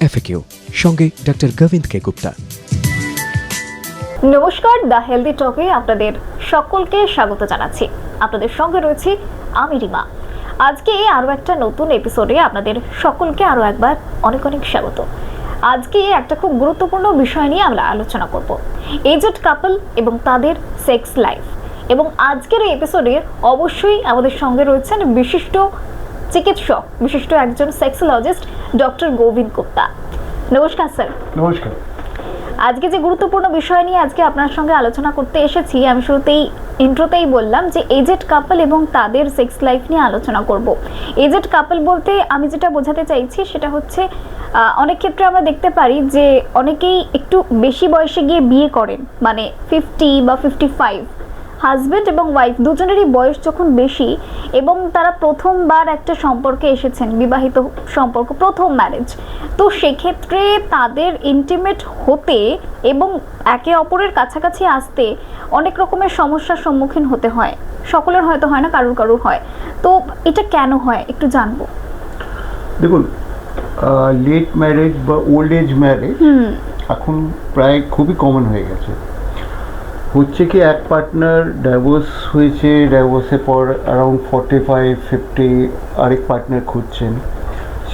FAQ. সঙ্গে doctor Govinda কে গুপ্তা। নমস্কার, the healthy টকে আপনাদের সকলকে স্বাগত জানাচ্ছি। আপনাদের সঙ্গে রয়েছে আমি রিমা। আজকে আরও একটা নতুন এপিসোডে আপনাদের সকলকে আরও একবার অনেক অনেক স্বাগত। আজকে একটা খুব গুরুত্বপূর্ণ বিষয় নিয়ে আমরা আলোচনা করব। এজেড কাপল এবং তাদের সেক্স লাইফ। এবং আজকের এই এপিসোডে অবশ্যই আমাদের সঙ্গে রয়েছেন বিশিষ্ট চিকিৎসক বিশিষ্ট একজন সেক্সোলজিস্ট ডক্টর গোবিন্দ গুপ্তা। নমস্কার স্যার। নমস্কার। আজকে যে গুরুত্বপূর্ণ বিষয় নিয়ে আজকে আপনার সঙ্গে আলোচনা করতে এসেছি আমি শুরুতেই ইন্ট্রোতেই বললাম যে এজেড কাপল এবং তাদের সেক্স লাইফ নিয়ে আলোচনা করব। এজেড কাপল বলতে আমি যেটা বোঝাতে চাইছি সেটা হচ্ছে অনেক ক্ষেত্রে আমরা দেখতে পারি যে অনেকেই একটু বেশি বয়সে গিয়ে বিয়ে করেন মানে ফিফটি বা ফিফটি ফাইভ হাজব্যান্ড এবং ওয়াইফ দুজনেরই বয়স যখন বেশি এবং তারা প্রথমবার একটা সম্পর্কে এসেছেন বিবাহিত সম্পর্ক প্রথম ম্যারেজ তো সেক্ষেত্রে তাদের ইন্টিমেট হতে এবং একে অপরের কাছাকাছি আসতে অনেক রকমের সমস্যার সম্মুখীন হতে হয়। সকলের হয়তো হয় না কারুর কারুর হয়। তো এটা কেন হয়? একটু জানব। দেখুন লেট ম্যারেজ বা ওল্ড এজ ম্যারেজ এখন প্রায় খুবই কমন হয়ে গেছে। হচ্ছে কি এক পার্টনার ডাইভোর্স হয়েছে ডাইভোর্সের পর অ্যারাউন্ড ফর্টি ফাইভ ফিফটি আরেক পার্টনার খুঁজছেন।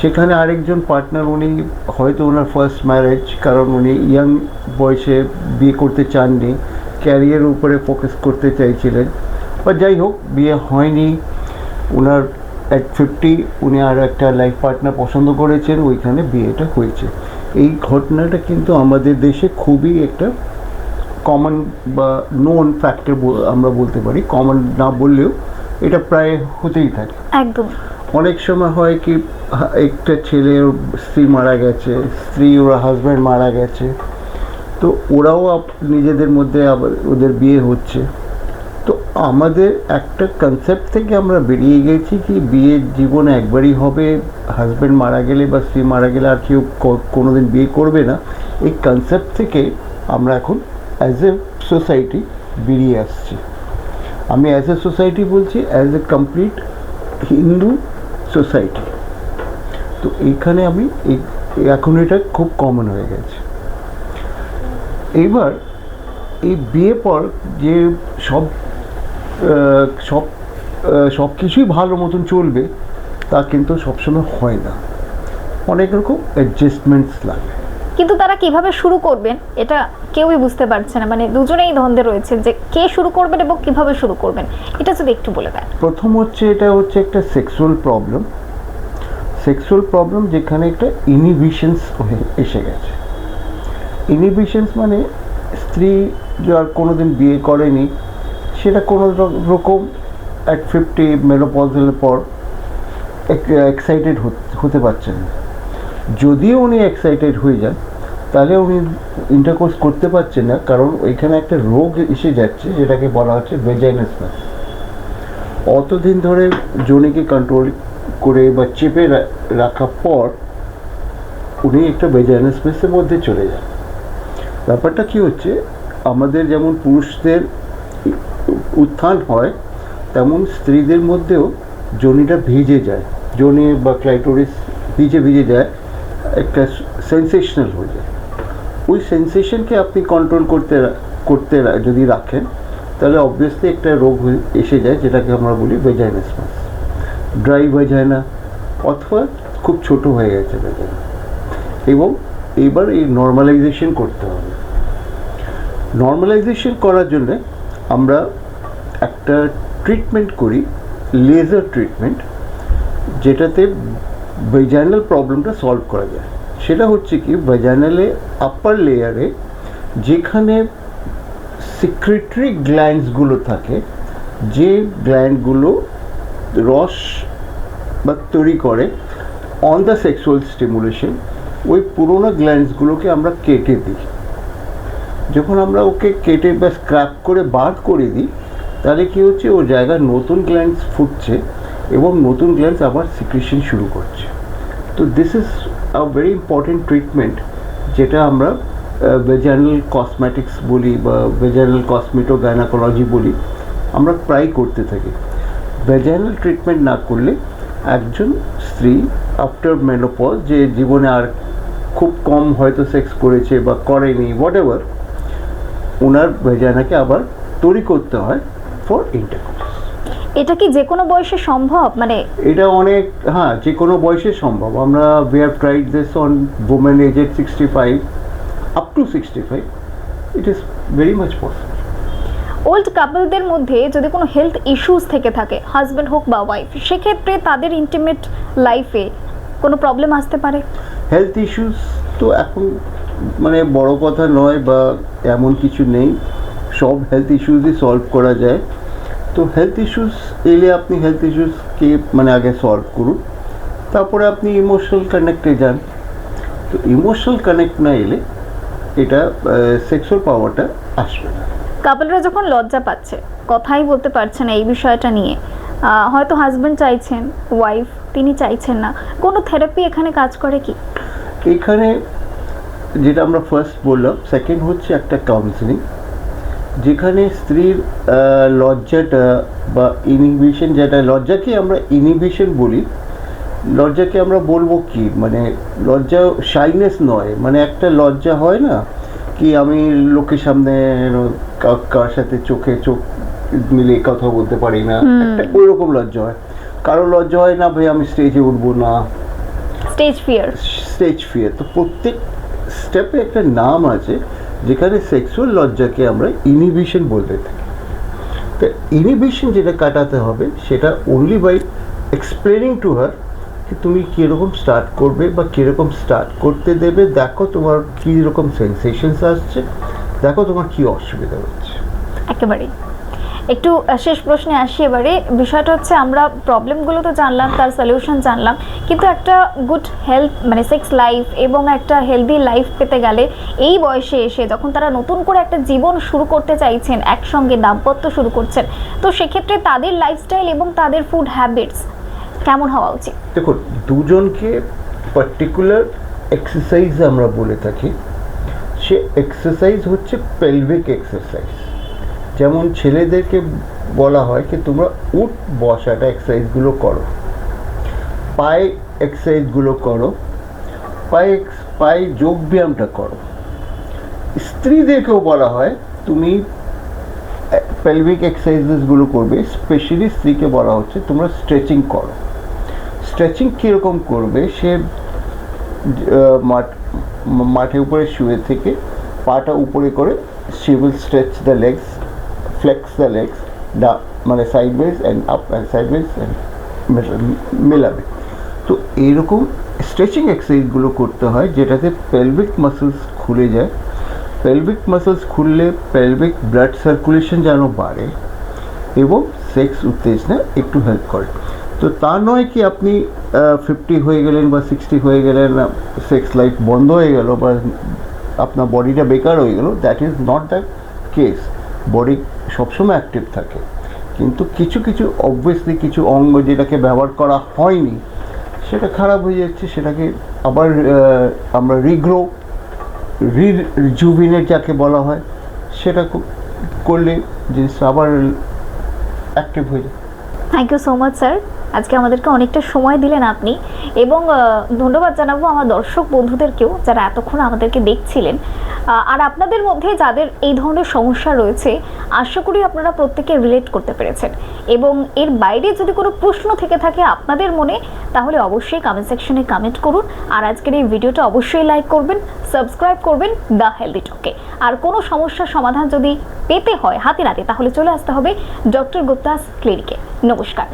সেখানে আরেকজন পার্টনার উনি হয়তো ওনার ফার্স্ট ম্যারেজ কারণ উনি ইয়াং বয়সে বিয়ে করতে চাননি ক্যারিয়ার উপরে ফোকাস করতে চাইছিলেন। বা যাই হোক, বিয়ে হয়নি। ওনার অ্যাট ফিফটি উনি আর একটা লাইফ পার্টনার পছন্দ করেছেন, ওইখানে বিয়েটা হয়েছে। এই ঘটনাটা কিন্তু আমাদের দেশে খুবই একটা কমন বা নোন ফ্যাক্টর আমরা বলতে পারি। কমন না বললেও এটা প্রায় হতেই থাকে। একদম। অনেক সময় হয় কি একটা ছেলের স্ত্রী মারা গেছে স্ত্রী ওরা হাজব্যান্ড মারা গেছে তো ওরাও নিজেদের মধ্যে আবার ওদের বিয়ে হচ্ছে। তো আমাদের একটা কনসেপ্ট থেকে আমরা বেরিয়ে গেছি কি বিয়ের জীবন একবারই হবে হাজব্যান্ড মারা গেলে বা স্ত্রী মারা গেলে আর কেউ কোনোদিন বিয়ে করবে না। এই কনসেপ্ট থেকে আমরা এখন অ্যাজ এ সোসাইটি বেরিয়ে আসছি। আমি অ্যাজ এ সোসাইটি বলছি as a complete Hindu society তো এইখানে আমি এখন এটা খুব কমন হয়ে গেছে। এইবার এই বিয়ে পর যে সব সব সব কিছুই ভালো মতন চলবে, তা কিন্তু সবসময় হয় না। অনেক রকম অ্যাডজাস্টমেন্টস লাগে। কিন্তু তারা কীভাবে শুরু করবেন? এটা কেউই বুঝতে পারছে না। মানে দুজনেই দ্বন্দ্বে রয়েছে যে কে শুরু করবেন এবং কীভাবে শুরু করবেন। এটা যদি একটু বলে দেন। প্রথম হচ্ছে এটা হচ্ছে একটা সেক্সুয়াল প্রবলেম সেক্সুয়াল প্রবলেম যেখানে একটা ইনহিবিশনস এসে গেছে। ইনহিবিশনস মানে স্ত্রী যার কোনোদিন বিয়ে করেনি, সেটা কোনো রকম অ্যাট ফিফটি মেনোপজের পর এক্সাইটেড হতে পারছেন যদিও উনি এক্সাইটেড হয়ে যান তাহলে উনি ইন্টারকোর্স করতে পারছেন না, কারণ ওইখানে একটা রোগ এসে যাচ্ছে, যেটাকে বলা হচ্ছে ভেজাইনাসমাস অতদিন ধরে জনিকে কন্ট্রোল করে বা চেপে রাখার পর উনি একটা ভেজাইনাসমাসের মধ্যে চলে যান। ব্যাপারটা কি হচ্ছে, আমাদের যেমন পুরুষদের উত্থান হয়, তেমন স্ত্রীদের মধ্যেও জনিটা ভিজে যায়। জনি বা ক্লাইটোরিস ভিজে ভিজে যায়, একটা সেন্সেশনাল হয়ে যায়। ওই সেন্সেশনকে আপনি কন্ট্রোল করতে করতে যদি রাখেন, তাহলে অবভিয়াসলি একটা রোগ এসে যায়, যেটাকে আমরা বলি ভেজাইনাসমাস ড্রাই ভেজাইনা অথবা খুব ছোট হয়ে গেছে ভেজাইনা এবং এইবার এই নর্মালাইজেশন করতে হবে। নর্মালাইজেশন করার জন্য আমরা একটা ট্রিটমেন্ট করি লেজার ট্রিটমেন্ট যেটাতে ভেজাইনাল প্রবলেমটা সলভ করা যায়। সেটা হচ্ছে কি ভেজাইনালে আপার লেয়ারে যেখানে সিক্রেটরি গ্ল্যান্ডসগুলো থাকে, যে গ্ল্যান্ডগুলো রস বা তৈরি করে অন দ্য সেক্সুয়াল স্টিমুলেশন ওই পুরোনো গ্ল্যান্ডসগুলোকে আমরা কেটে দিই। যখন আমরা ওকে কেটে বা স্ক্র্যাপ করে বাদ করে দিই, তাহলে কী হচ্ছে ও জায়গায় নতুন গ্ল্যান্ডস ফুটছে এবং নতুন গ্ল্যান্ডস আবার সিক্রেশন শুরু করছে। তো this is a very important treatment যেটা আমরা ভেজানাল কসমেটিক্স বলি বা ভেজানাল কসমেটো গাইনাকোলজি বলি, আমরা প্রায় করতে থাকি। ভেজানাল ট্রিটমেন্ট না করলে একজন স্ত্রী আফটার মেনোপজ যে জীবনে আর খুব কম হয়তো সেক্স করেছে বা করেনি হোয়াট এভার ওনার ভেজানাকে আবার তৈরি করতে হয় ফর ইন্টারকোর্স এটা কি যে কোনো বয়সে সম্ভব? মানে এটা অনেক হ্যাঁ যে কোনো বয়সে সম্ভব। আমরা we have tried this on women age at sixty five up to sixty five it is very much possible old কাপলদের মধ্যে যদি কোনো হেলথ ইস্যুস থেকে থাকে হাজব্যান্ড হোক বা ওয়াইফ সেক্ষেত্রে তাদের ইন্টিমেট লাইফে কোনো প্রবলেম আসতে পারে? হেলথ ইস্যুস তো এখন মানে বড় কথা নয় বা এমন কিছু নেই। সব হেলথ ইস্যুসই সলভ করা যায়। তো হেলথ ইস্যুস এলে আপনি হেলথ ইস্যুসকে মানে আগে সলভ করুন। তারপরে আপনি ইমোশনাল কানেক্টে যান। তো ইমোশনাল কানেক্ট না এলে এটা সেক্সুয়াল পাওয়ারটা আসবে না। কাপলরা যখন লজ্জা পাচ্ছে কথাই বলতে পারছে না এই বিষয়টা নিয়ে হয়তো হাজব্যান্ড চাইছেন ওয়াইফ তিনি চাইছেন না। কোনো থেরাপি এখানে কাজ করে কি? এখানে যেটা আমরা ফার্স্ট বললাম সেকেন্ড হচ্ছে একটা কাউন্সিলিং যেখানে স্ত্রীর লজ্জাটা বা ইনহিবিশন যেটা লজ্জাকে আমরা ইনহিবিশন বলি। লজ্জাকে আমরা বলব কি? মানে লজ্জা শাইনেস নয়। মানে একটা লজ্জা হয় না কি আমি লোকের সামনে কার সাথে চোখে চোখ মিলে কথা বলতে পারি না। একটা ওই রকম লজ্জা হয়। কারও লজ্জা হয় না ভাই আমি স্টেজে উঠবো না। স্টেজ ফিয়ার স্টেজ ফিয়ার তো প্রত্যেক স্টেপে একটা নাম আছে। যেখানে সেক্সুয়াল লজ্জাকে আমরা ইনিবিশন বলতে থাকি। তো ইনিবিশন যেটা কাটাতে হবে, সেটা only by explaining to her যে তুমি কীরকম স্টার্ট করবে বা কীরকম স্টার্ট করতে দেবে। দেখো তোমার কী রকম সেন্সেশনস আসছে, দেখো তোমার কী অসুবিধা হচ্ছে। একেবারেই। একটু শেষ প্রশ্নে আসি এবারে। বিষয়টা হচ্ছে আমরা প্রবলেমগুলো তো জানলাম, তার সলিউশন জানলাম। কিন্তু একটা গুড হেলথ মানে সেক্স লাইফ এবং একটা হেলদি লাইফ পেতে গেলে এই বয়সে এসে যখন তারা নতুন করে একটা জীবন শুরু করতে চাইছেন, একসঙ্গে দাম্পত্য শুরু করছেন, তো সেক্ষেত্রে তাদের লাইফস্টাইল এবং তাদের ফুড হ্যাবিটস কেমন হওয়া উচিত? দেখুন, দুজনকে পার্টিকুলার এক্সারসাইজ আমরা বলে থাকি। সে এক্সারসাইজ হচ্ছে পেলভিক এক্সারসাইজ যেমন ছেলেদেরকে বলা হয় কি তোমরা উঠ বসাটা এক্সারসাইজগুলো করো। পায়ে এক্সারসাইজগুলো করো, পায়ে পায়ে যোগ ব্যায়ামটা করো। স্ত্রীদেরকেও বলা হয়, তুমি পেলভিক এক্সারসাইজেসগুলো করবে স্পেশালি স্ত্রীকে বলা হচ্ছে তোমরা স্ট্রেচিং করো। স্ট্রেচিং কীরকম করবে? সে মাঠ, মাঠের উপরে শুয়ে থেকে পাটা উপরে করে she will stretch the legs flex the legs ডা মানে sideways and up and sideways and মেলাবে। তো এইরকম স্ট্রেচিং এক্সারসাইজগুলো করতে হয়, যেটাতে পেলভিক মাসেলস খুলে যায়। পেলভিক মাসেলস খুললে পেলভিক ব্লাড সার্কুলেশন যেন বাড়ে এবং সেক্স উত্তেজনা একটু হেল্প করে। তো তা নয় কি আপনি ফিফটি হয়ে গেলেন বা সিক্সটি হয়ে গেলেন সেক্স লাইফ বন্ধ হয়ে গেল বা আপনার বডিটা বেকার হয়ে গেল that is not the case body সবসময় অ্যাক্টিভ থাকে। কিন্তু কিছু কিছু অবভিয়াসলি কিছু অঙ্গ যেটাকে ব্যবহার করা হয়নি, সেটা খারাপ হয়ে যাচ্ছে, সেটাকে আবার আমরা রিগ্রো রিজুভিনেট যাকে বলা হয়, সেটা করলে জিনিসটা আবার অ্যাক্টিভ হয়ে যায়। Thank you so much sir আজকে আমাদেরকে অনেকটা সময় দিলেন আপনি, এবং ধন্যবাদ জানাব আমার দর্শক বন্ধুদেরকেও যারা এতক্ষণ আমাদেরকে দেখছিলেন। আর আপনাদের মধ্যে যাদের এই ধরনের সমস্যা রয়েছে, আশা করি আপনারা প্রত্যেকে রিলেট করতে পেরেছেন। এবং এর বাইরে যদি কোনো প্রশ্ন থেকে থাকে আপনাদের মনে, তাহলে অবশ্যই কমেন্ট সেকশনে কমেন্ট করুন। আর আজকের এই ভিডিওটা অবশ্যই লাইক করবেন সাবস্ক্রাইব করবেন দ্য হেলদি টকে আর কোনো সমস্যার সমাধান যদি পেতে হয়, হাতে নাতে, তাহলে চলে আসতে হবে ডক্টর গুপ্তাস ক্লিনিকে নমস্কার।